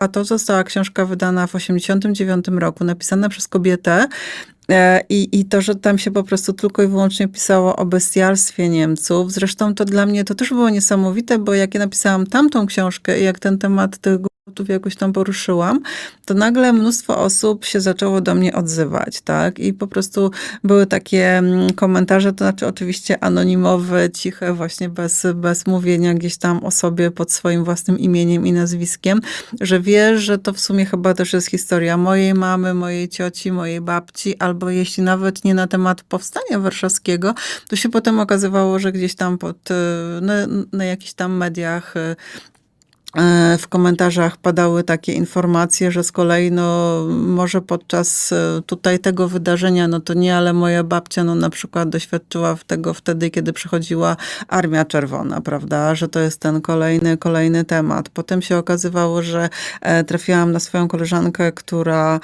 A to została książka wydana w 89 roku, napisana przez kobietę. E, I, I to, że tam się po prostu tylko i wyłącznie pisało o bestialstwie Niemców. Zresztą to dla mnie to też było niesamowite, bo jak ja napisałam tamtą książkę i jak ten temat tych gwałtów jakoś tam poruszyłam, to nagle mnóstwo osób się zaczęło do mnie odzywać, tak? I po prostu były takie mm, komentarze, to znaczy oczywiście anonimowe, ciche, właśnie bez, bez mówienia gdzieś tam o sobie pod swoim własnym imieniem i nazwiskiem, że wiesz, że to w sumie chyba też jest historia mojej mamy, mojej cioci, mojej babci, albo jeśli nawet nie na temat powstania warszawskiego, to się potem okazywało, że gdzieś tam pod, y, na, jakichś tam mediach y, w komentarzach padały takie informacje, że z kolei no, może podczas e, tutaj tego wydarzenia, no to nie, ale moja babcia no, na przykład doświadczyła tego wtedy, kiedy przychodziła Armia Czerwona, prawda, że to jest ten kolejny, kolejny temat. Potem się okazywało, że e, trafiłam na swoją koleżankę, która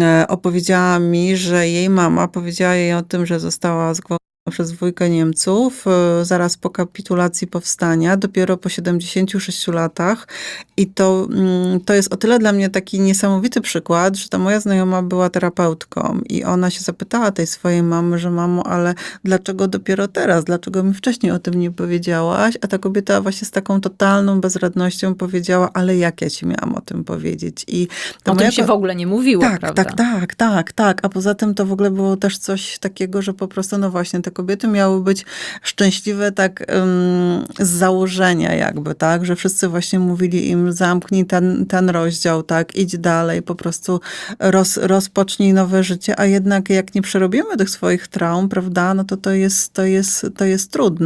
e, opowiedziała mi, że jej mama powiedziała jej o tym, że została zgwałcona przez dwójkę Niemców e, zaraz po kapitulacji powstania, dopiero po 76 latach. I to, mm, to jest o tyle dla mnie taki niesamowity przykład, że ta moja znajoma była terapeutką i ona się zapytała tej swojej mamy, że mamo, ale dlaczego dopiero teraz? Dlaczego mi wcześniej o tym nie powiedziałaś? A ta kobieta właśnie z taką totalną bezradnością powiedziała, ale jak ja ci miałam o tym powiedzieć? I O moja tym się w ogóle nie mówiło, tak, prawda? tak, tak, tak, tak. A poza tym to w ogóle było też coś takiego, że po prostu, no właśnie, te kobiety miały być szczęśliwe tak ym, z założenia jakby, tak, że wszyscy właśnie mówili im zamknij ten, ten rozdział, tak, idź dalej, po prostu roz, rozpocznij nowe życie, a jednak jak nie przerobimy tych swoich traum, prawda, no to to jest, to jest, to jest trudne.